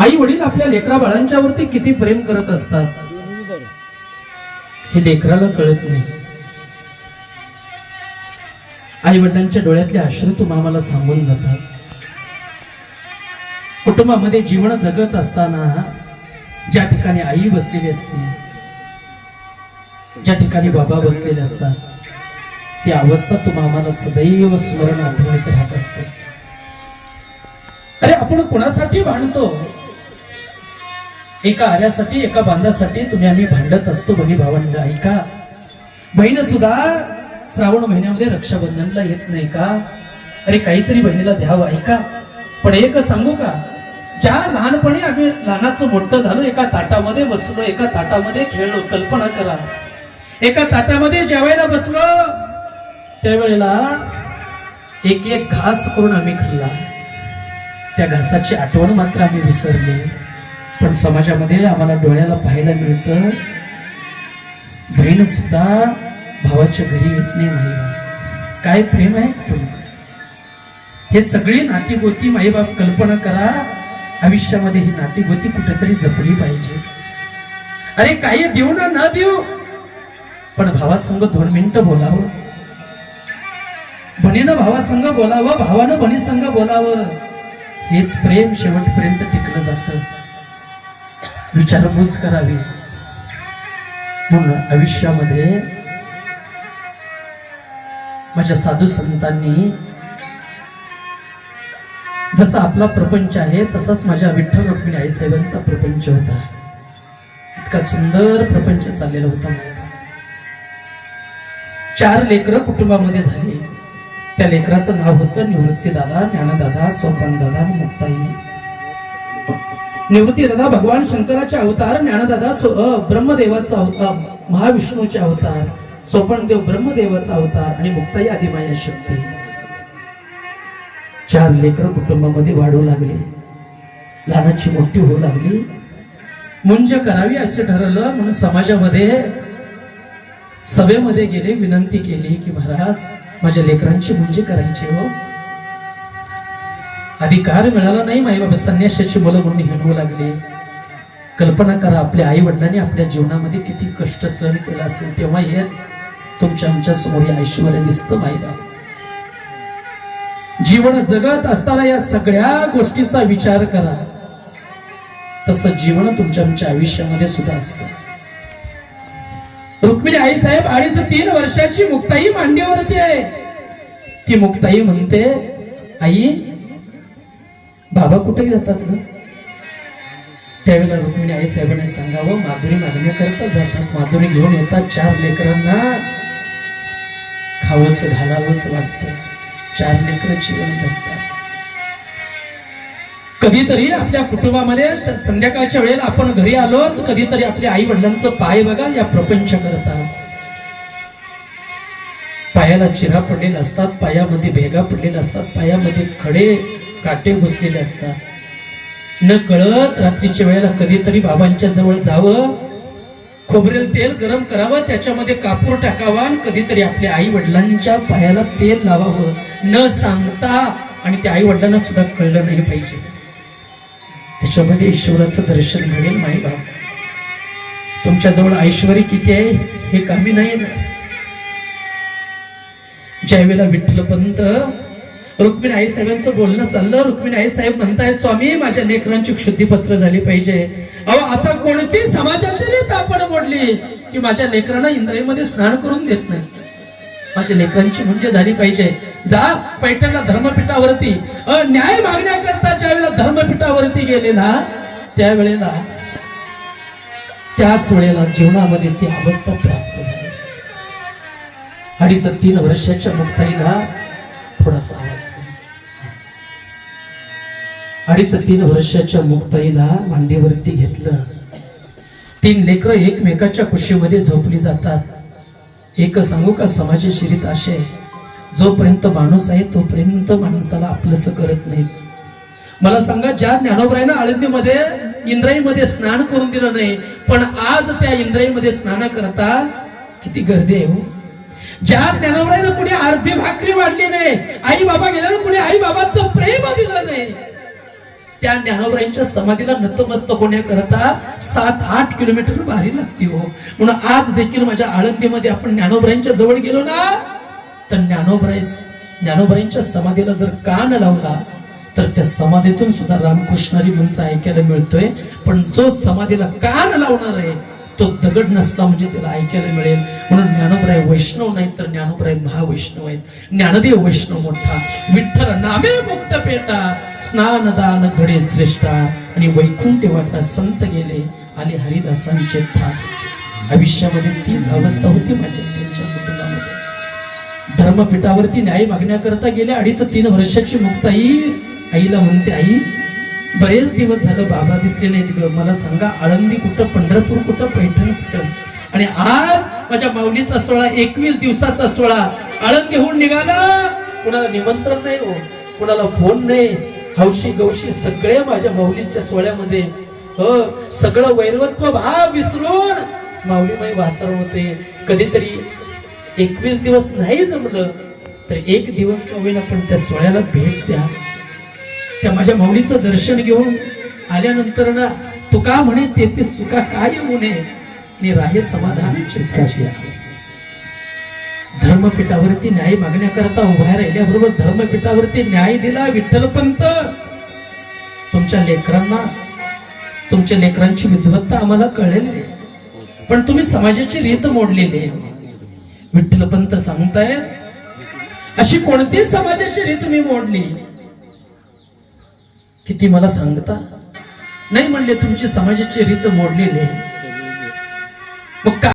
आई वडील आपल्या लेकरा बाळांच्या वरती किती प्रेम करत असतात? हे लेकराला कळत नाही. आई वडिलांच्या डोळ्यातले आश्रय तुम्हा आम्हाला सांगून जातात. कुटुंबामध्ये जीवन जगत असताना ज्या ठिकाणी आई बसलेली असते ज्या ठिकाणी बाबा बसलेले असतात ती अवस्था तुम्हा आम्हाला सदैव स्मरण आठवणीत राहत असते. अरे आपण कोणासाठी भांडतो? एका आऱ्यासाठी एका बांधासाठी तुम्ही आम्ही भांडत असतो बघी भावंड. ऐका. बहीण सुद्धा श्रावण महिन्यामध्ये रक्षाबंधनला येत नाही का? अरे काहीतरी बहिणीला द्यावं ऐका. पण एक सांगू का? ज्या लहानपणी आम्ही लहानाचं मोठं झालो एका ताटामध्ये बसलो एका ताटामध्ये खेळलो कल्पना करा. एका ताटामध्ये जेवायला बसलो त्यावेळेला एक एक घास करून आम्ही खाल्ला. त्या घासाची आठवण मात्र आम्ही विसरली. पण समाजामध्ये आम्हाला डोळ्याला पाहायला मिळतं. बहीण सुद्धा भावाच्या घरी येत नाही माईबाप. काय प्रेम आहे? हे सगळी नातीगोती माईबाप कल्पना करा. आयुष्यामध्ये ही नातीगोती कुठेतरी जपली पाहिजे. अरे काही देऊ ना न देऊ. पण भावासंग दोन मिनिटं बोलावं. बहिणीनं भावासंग बोलावं भावानं बहिणी बोलावं. हेच प्रेम शेवटपर्यंत टिकलं जातं. विचारपूस करावी. म्हणून आयुष्यामध्ये माझ्या साधू संतांनी जसा आपला प्रपंच आहे तसाच माझ्या विठ्ठल रुक्मिणी आईसाहेबांचा प्रपंच होता. इतका सुंदर प्रपंच चाललेला होता माझा चार लेकरं कुटुंबामध्ये झाली. त्या लेकराचं नाव होतं निवृत्ती दादा ज्ञानदादा सोपान दादा आणि मुक्ताई. निवृत्ती दादा भगवान शंकराचे अवतार ज्ञानदादा ब्रह्मदेवाचा अवतार महाविष्णूचे अवतार सोपणदेव ब्रह्मदेवाचा अवतार आणि मुक्ताई आदिमाया शक्ती. चार लेकर कुटुंबामध्ये वाढू लागले. लहानाची मोठी होऊ लागली. मुंज करावी असे ठरवलं म्हणून समाजामध्ये सभेमध्ये गेले विनंती केली की महाराज माझ्या लेकरांची मुंजी करायची हो. अधिकार मिळाला नाही माई बाबा. संन्यासाची मुलं म्हणून हिंडवू लागले. कल्पना करा आपल्या आई वडिलांनी आपल्या जीवनामध्ये किती कष्ट सहन केला असेल तेव्हा येत तुमच्या आमच्यासमोर हे ऐश्वर्य दिसतं माई बाबा. जीवन जगत असताना या सगळ्या गोष्टीचा विचार करा. तसं जीवन तुमच्या आमच्या आयुष्यामध्ये सुद्धा असतं. रुक्मिणी आई साहेब अडीच तीन वर्षाची मुक्ताई मांडीवरती आहे. ती मुक्ताई म्हणते आई बाबा कुठे जातात ग? त्यावेळेला रुक्मिणी आई साहेबांनी सांगावं माधुरी मागण्याकरता जातात माधुरी घेऊन येतात चार लेकरांना. खावस घालावंस वाटत चार लेकर जीवन जगतात. कधीतरी आपल्या कुटुंबामध्ये संध्याकाळच्या वेळेला आपण घरी आलो तर कधीतरी आपल्या आई वडिलांचं पाय बघा या प्रपंच करता. पायाला चिरा पडलेले असतात पायामध्ये भेगा पडलेल्या असतात पायामध्ये खडे काटे घुसलेले असतात. न कळत रात्रीच्या वेळेला कधीतरी बाबांच्या जवळ जावं खोबरेल तेल गरम करावं त्याच्यामध्ये कापूर टाकावा आणि कधीतरी आपल्या आई वडिलांच्या पायाला तेल लावावं. न सांगता आणि त्या आई वडिलांना सुद्धा कळलं नाही पाहिजे. त्याच्यामध्ये ईश्वराचं दर्शन घडेल माई बाप. तुमच्याजवळ ऐश्वरी किती आहे हे कामी नाही ना ज्यावेळेला विठ्ठल पंत रुक्मिणी आई साहेबांचं बोलणं चाललं. रुक्मिणी आई साहेब म्हणताय स्वामी माझ्या लेकरांची शुद्धीपत्र झाली पाहिजे. अहो असा कोणती समाजाची रीत आपण मोडली की माझ्या लेकरांना इंद्राईमध्ये स्नान करून देत नाही? माझ्या लेकरांची म्हणजे झाली पाहिजे. जा पैठणला धर्मपीठावरती. न्याय मागण्याकरता ज्या वेळेला धर्मपीठावरती गेले ना त्यावेळेला त्याच वेळेला जीवनामध्ये ती अवस्था प्राप्त झाली. अडीच तीन वर्षाच्या मुक्ताईला थोडासा आवाज अडीच तीन वर्षाच्या मुक्ताईला मांडीवरती घेतलं. तीन लेकरं एकमेकाच्या कुशीमध्ये झोपली जातात. एक सांगू का समाजाची रीत जोपर्यंत माणूस आहे तोपर्यंत माणसाला आपलंस करत नाही. मला सांगा ज्या ज्ञानोबरायनं आळंदीमध्ये इंद्राईमध्ये स्नान करून दिलं नाही पण आज त्या इंद्राईमध्ये स्नान करता किती गर्दी आहे हो. ज्या ज्ञानोबरायनं कुणी अर्धी भाकरी वाढली नाही आई बाबा गेल्यानं कुणी आई बाबाचं प्रेम दिलं नाही त्या ज्ञानोबाईंच्या समाधीला नतमस्तक होण्याकरता सात आठ किलोमीटर भारी लागते हो. म्हणून आज देखील माझ्या आळंदीमध्ये आपण ज्ञानोबरायांच्या जवळ गेलो ना तर ज्ञानोबराई ज्ञानोबरायांच्या समाधीला जर कान लावला तर त्या समाधीतून सुद्धा रामकृष्णारी मंत्र ऐकायला मिळतोय. पण जो समाधीला कान लावणार आहे तो दगड नसला म्हणजे त्याला ऐकायला मिळेल. म्हणून ज्ञानोबराय वैष्णव नाही तर ज्ञानोबराय महावैष्णव आहेत. ज्ञानदेव वैष्णव मोठा विठ्ठल नामे मुक्त पेटा स्नान दान घडे श्रेष्ठा. आणि वैकुंठ वाटा संत गेले आणि हरिदासांचे थाट. आयुष्यामध्ये तीच अवस्था होती माझ्या त्यांच्या कुटुंबामध्ये. धर्मपीठावरती न्याय मागण्याकरता गेल्या अडीच तीन वर्षाची मुक्ताई आईला म्हणते आई बरेच दिवस झालं बाबा दिसले नाहीत ग मला सांगा आळंदी कुठं पंढरपूर कुठं पैठण कुठं? आणि आज माझ्या माऊलीचा सोहळा एकवीस दिवसाचा सोहळा. आळंदीहून निघाला. कुणाला निमंत्रण नाही हो. कुणाला फोन नाही. हौशी गौशी सगळे माझ्या माऊलीच्या सोहळ्यामध्ये. हो सगळं वैरवत्व भाव विसरून माऊलीमय वातावरण होते. कधीतरी एकवीस दिवस नाही जमलं तर एक दिवस का होईल आपण त्या सोहळ्याला भेट द्या. त्या माझ्या माऊलीचं दर्शन घेऊन आल्यानंतर ना तुका म्हणे तेथे सुका काय म्हणे मी राहे समाधान चित्ताची आहे. धर्मपीठावरती न्याय मागण्याकरता उभ्या राहिल्याबरोबर धर्मपीठावरती न्याय दिला विठ्ठलपंत. तुमच्या लेकरांना तुमच्या लेकरांची विद्वत्ता आम्हाला कळलेली पण तुम्ही समाजाची रीत मोडलेली आहे. विठ्ठलपंत सांगतायत अशी कोणतीच समाजाची रीत मी मोडली किती मला सांगता? नाही म्हणले तुमची समाजाची रीत मोडलेली आहे. मग